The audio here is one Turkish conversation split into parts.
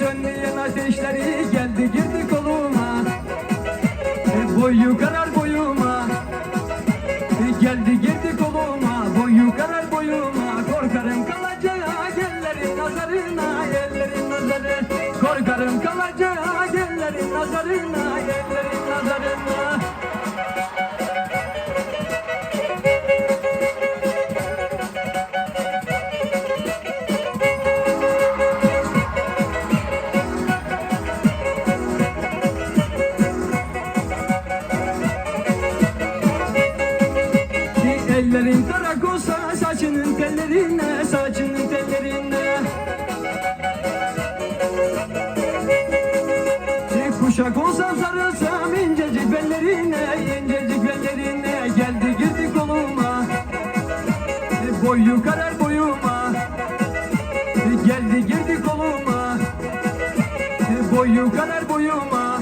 Sönmeyen ateşleri geldi girdi koluma. E, Boyu karar boyuma. E, Geldi girdi koluma. Boyu karar boyuma. Korkarım kalacağı ellerin nazarına Ellerin nazarı. Korkarım kalacağı ellerin nazarına Kuşak olsam sarılsam incecik bellerine incecik bellerine Geldi girdi koluma. Boyu karar boyuma. Geldi girdi koluma. Boyu karar boyuma.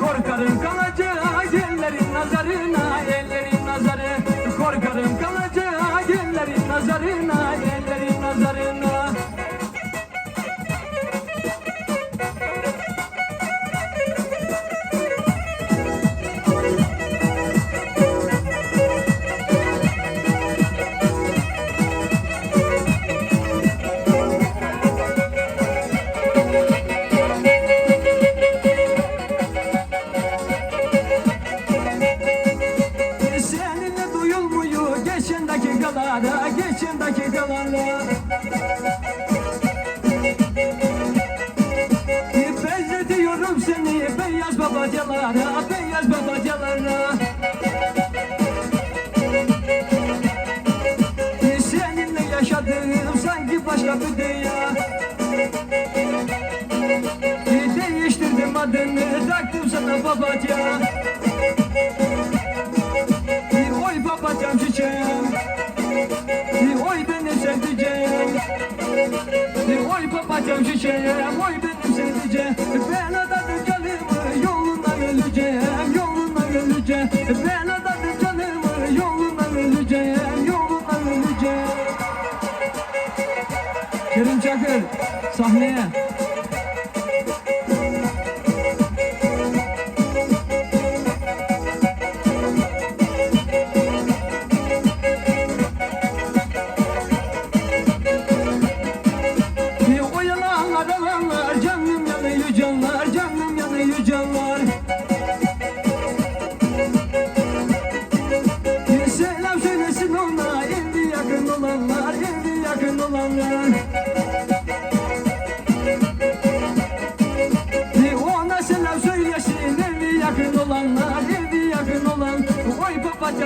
Korkarım kalacağı ellerin nazarına Ellerin nazarı. Korkarım kalacağı bir dünya Değiştirdim adını taktım sana babaca Oy babacam çiçeğim. Oy beni sevdiceğim. Oy babacam çiçeğim Oy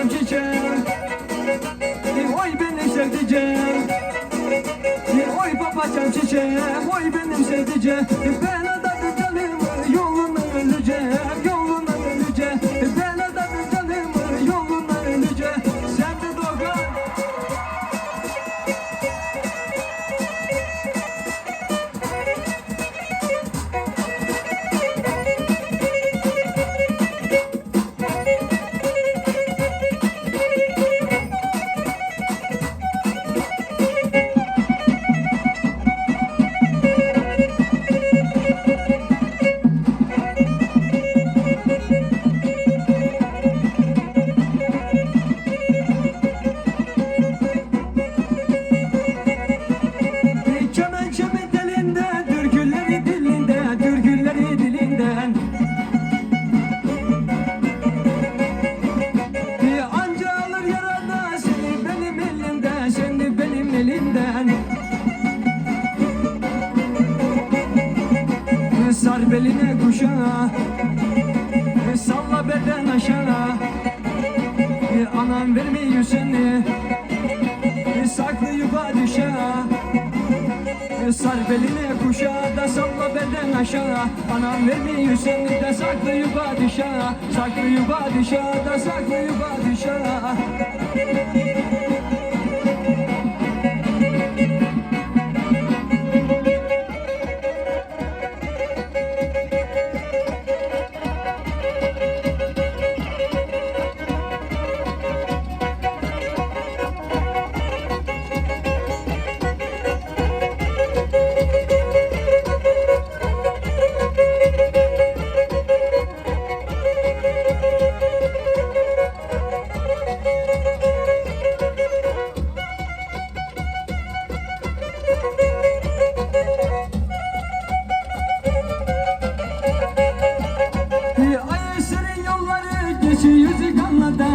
Babacam çiçeğim Oy beni sevdiceğim. Oy babacım çiçeğim, oy benim sevdiceğim. Ben Beline kuşağı, salla beden aşağı. Anam vermiyor seni, saklı yuva düşe. Sar beline kuşağı da salla beden aşağı. Anam vermiyor seni de saklı yuva düşe. Saklı yuva düşe. Da saklı yuva düşe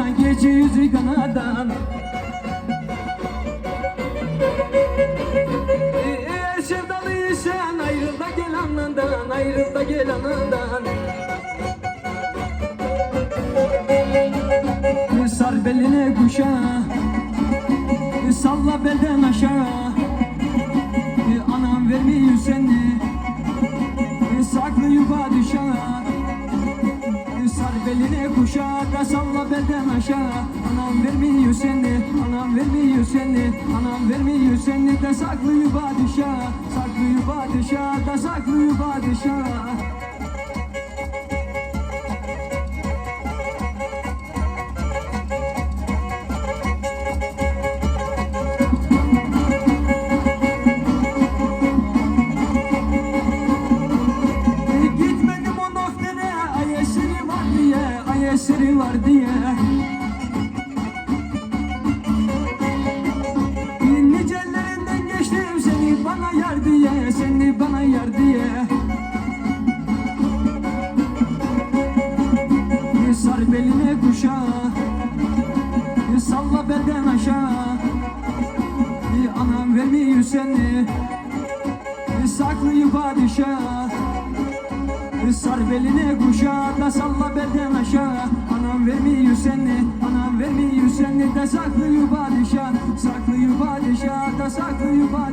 Geçi yüzü kanadan. Eğer sevdalıysan ayrıl da gel anından Ayrıl da gel anından Sar beline kuşa Salla belden aşağı Anam vermiyor seni Saklı yuva düşer Sar beline kuşa da salla belden aşağı. Anam vermiyor seni, anam vermiyor seni. Anam vermiyor seni de saklı yuva düşer Saklı yuva düşer da saklı yuva Düşer Sar beline kuşağı da salla belden aşağı Anam vermiyor seni, anam vermiyor seni de saklı yuva düşer Saklı yuva düşer da saklı yuva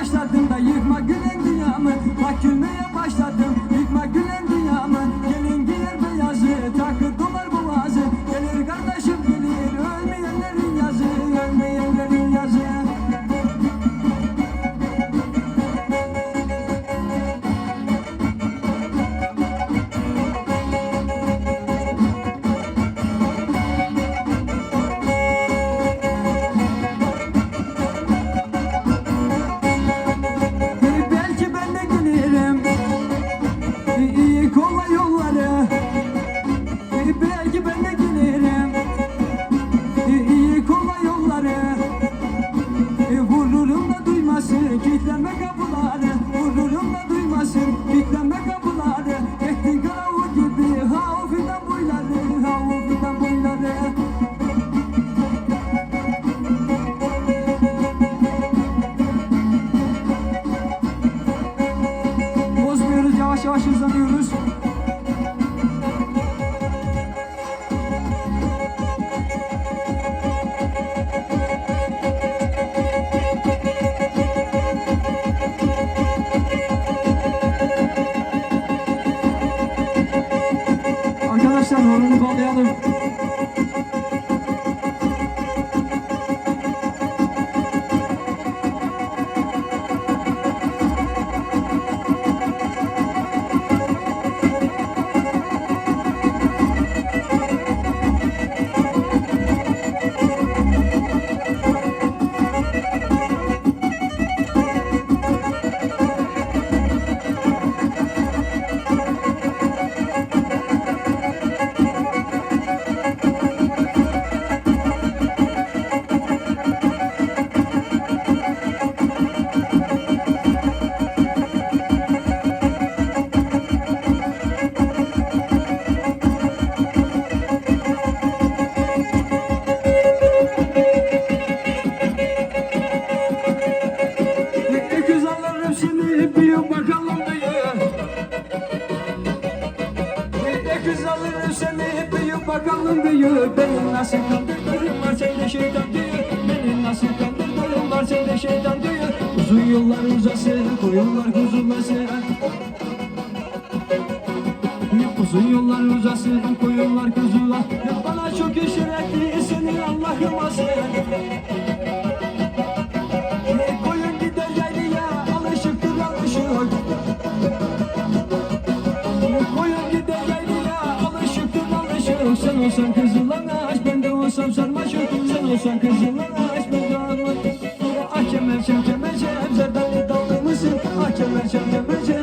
başladım da yıkma gülen dünyamı. Bak gülmeye 네, 해야 돼. Diye Beni nasıl kandırdın var sende şeytan diye Beni nasıl kandırdın var sende şeytan diye Uzun yollar uzasın koyunlar kuzulasın Uzun yollar uzasın koyunlar kuzular Olsun kızıma aç mezarlık Akemer ah şem kemer şem Zerdali dallı mısın? Akemer şem kemer şem